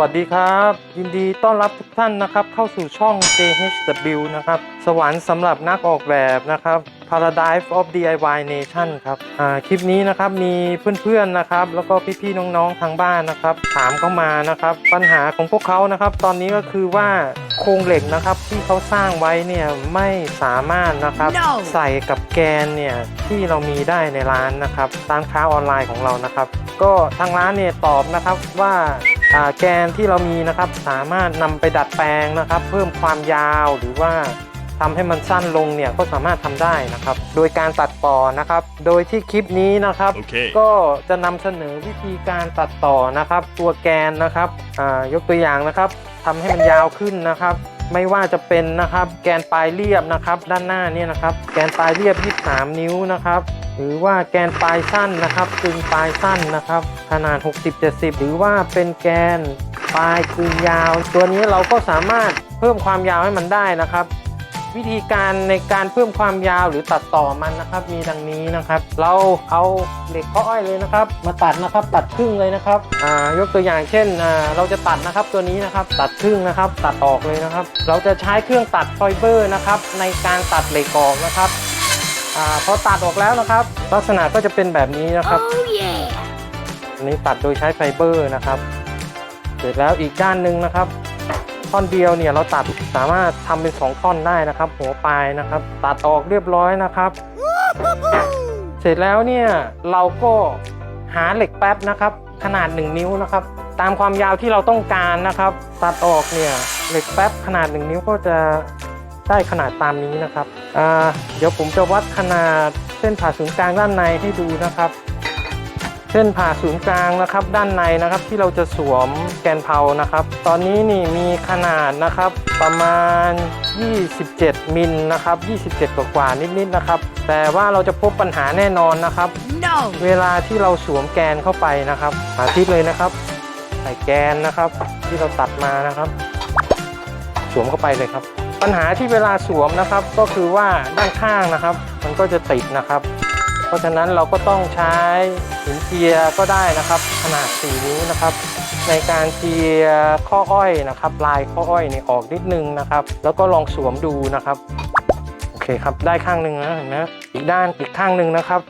วัสดีครับ ยินดีต้อนรับทุกท่านนะครับ เข้าสู่ช่อง JHW นะครับ สวรรค์สำหรับนักออกแบบนะครับ Paradise of DIY Nation ครับอ่าคลิปนี้นะครับมีเพื่อนๆนะครับ แล้วก็พี่ๆน้องๆทางบ้านนะครับ ถามเข้ามานะครับ ปัญหาของพวกเขานะครับ ตอนนี้ก็คือว่าโครงเหล็กนะครับที่เขาสร้างไว้เนี่ยไม่สามารถนะครับ No ใส่กับแกนเนี่ยที่เรามีได้ในร้านนะครับร้านค้าออนไลน์ของเรานะครับ ก็ทางร้านเนี่ยตอบนะครับว่าอ่า แกนที่เรามีนะครับสามารถนำไปดัดแปลงนะครับ เพิ่มความยาวหรือว่าทำให้มันสั้นลงเนี่ยก็สามารถทำได้นะครับ โดยการตัดต่อนะครับ โดยที่คลิปนี้นะครับ Okay. ก็จะนำเสนอวิธีการตัดต่อนะครับ ตัวแกนนะครับอ่ายกตัวอย่างนะครับทำให้มันยาวขึ้นนะครับ ไม่ว่าจะเป็นนะครับ แกนปลายเรียบนะครับ ด้านหน้าเนี่ยนะครับ แกนปลายเรียบ 23 นิ้วนะครับ หรือว่าแกนปลายสั้นนะครับกึ่งปลายสั้นนะครับ ขนาด 60-70 หรือว่าเป็นแกนปลายกึ่งยาว ตัวนี้เราก็สามารถเพิ่มความยาวให้มันได้นะครับ วิธีการในการเพิ่มความยาวหรือตัดต่อมันนะครับ มีดังนี้นะครับ เราเอาเหล็กข้ออ้อยเลยนะครับ มาตัดนะครับตัดครึ่งเลยนะครับอ่ายกตัวอย่างเช่นอ่าเราจะตัดนะครับตัวนี้นะครับ ตัดครึ่งนะครับ ตัดออกเลยนะครับ เราจะใช้เครื่องตัดไฟเบอร์นะครับ ในการตัดเหล็กออกนะครับ อาพอตัดออกแล้วนะครับ ลักษณะก็จะเป็นแบบนี้นะครับ Oh yeah! อันนี้ตัดโดยใช้ไฟเบอร์นะครับ เสร็จแล้วอีกด้านหนึ่งนะครับ ท่อนเดียวเนี่ยเราตัดสามารถทำเป็น 2 ท่อนได้นะครับ หัวปลายนะครับ ตัดออกเรียบร้อยนะครับ เสร็จแล้วเนี่ยเราก็หาเหล็กแป๊บนะครับ ขนาด 1 นิ้วนะครับ ตามความยาวที่เราต้องการนะครับ ตัดออกเนี่ยเหล็กแป๊บขนาด 1 นิ้วก็จะ ได้ขนาดตามนี้นะครับอ่าเดี๋ยวผมจะวัดขนาดเส้นผ่าศูนย์กลางด้านในให้ดูนะครับ เส้นผ่าศูนย์กลางนะครับ ด้านในนะครับที่เราจะสวมแกนเพานะครับ ตอนนี้นี่มีขนาดนะครับประมาณ 27 มิลนะครับ 27 กว่ากว่าๆนิดๆนะครับ แต่ว่าเราจะพบปัญหาแน่นอนนะครับ No! เวลาที่เราสวมแกนเข้าไปนะครับสาธิตเลยนะครับ ใส่แกนนะครับ ที่เราตัดมานะครับ สวมเข้าไปเลยครับ ปัญหาที่เวลาสวมนะครับก็คือว่าด้านข้างนะครับ มันก็จะติดนะครับ เพราะฉะนั้นเราก็ต้องใช้หินเจียก็ได้นะครับ ขนาด 4 นิ้วนะครับ ในการเจียข้ออ้อยนะครับ ลายข้ออ้อยนี่ออกนิดนึงนะครับ แล้วก็ลองสวมดูนะครับโอเคครับได้ข้างหนึ่งนะเห็นไหมอีกด้านอีกข้างหนึ่งนะครับ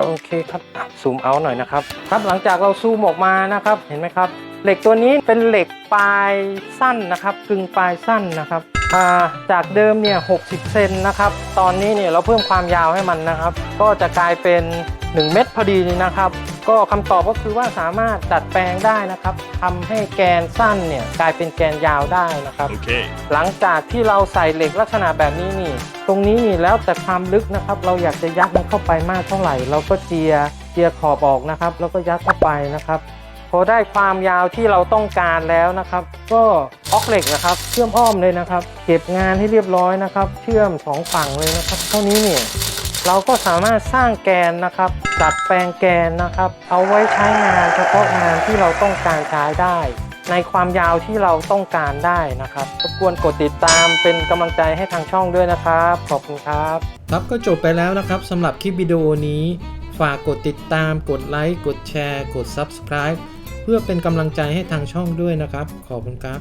โอเคครับซูมเอาหน่อยนะครับครับหลังจากเราซูมออกมานะครับเห็นไหมครับ เหล็กตัวนี้เป็นเหล็กปลายสั้นนะครับกึ่งปลายสั้นนะครับาจากเดิมเนี่ย 60 เซนนะครับ ตอนนี้เนี่ยเราเพิ่มความยาวให้มันนะครับ ก็จะกลายเป็น 1 เม็ดพอดีเลยนะครับ ก็คำตอบก็คือว่าสามารถดัดแปลงได้นะครับทำให้แกนสั้นเนี่ยกลายเป็นแกนยาวได้นะครับ Okay. หลังจากที่เราใส่เหล็กลักษณะแบบนี้นี่ ตรงนี้นี่แล้วแต่ความลึกนะครับ เราอยากจะยัดมันเข้าไปมากเท่าไหร่ เราก็เจียเจียขอบออกนะครับ แล้วก็ยัดเข้าไปนะครับพอได้ความยาวที่เราต้องการแล้วนะครับ ก็ออกเหล็กนะครับ เชื่อมอ้อมเลยนะครับ เก็บงานให้เรียบร้อยนะครับ เชื่อมสองฝั่งเลยนะครับ เท่านี้เนี่ย เราก็สามารถสร้างแกนนะครับดัดแปลงแกนนะครับ เอาไว้ใช้งานเฉพาะงานที่เราต้องการใช้ได้ ในความยาวที่เราต้องการได้นะครับรบกวนกดติดตามเป็นกำลังใจให้ทางช่องด้วยนะครับ ขอบคุณครับ ครับก็จบไปแล้วนะครับสำหรับคลิปวิดีโอนี้ ฝากกดติดตาม กดไลค์ กดแชร์ กด Subscribe เพื่อเป็นกำลังใจให้ทางช่องด้วยนะครับ ขอบคุณครับ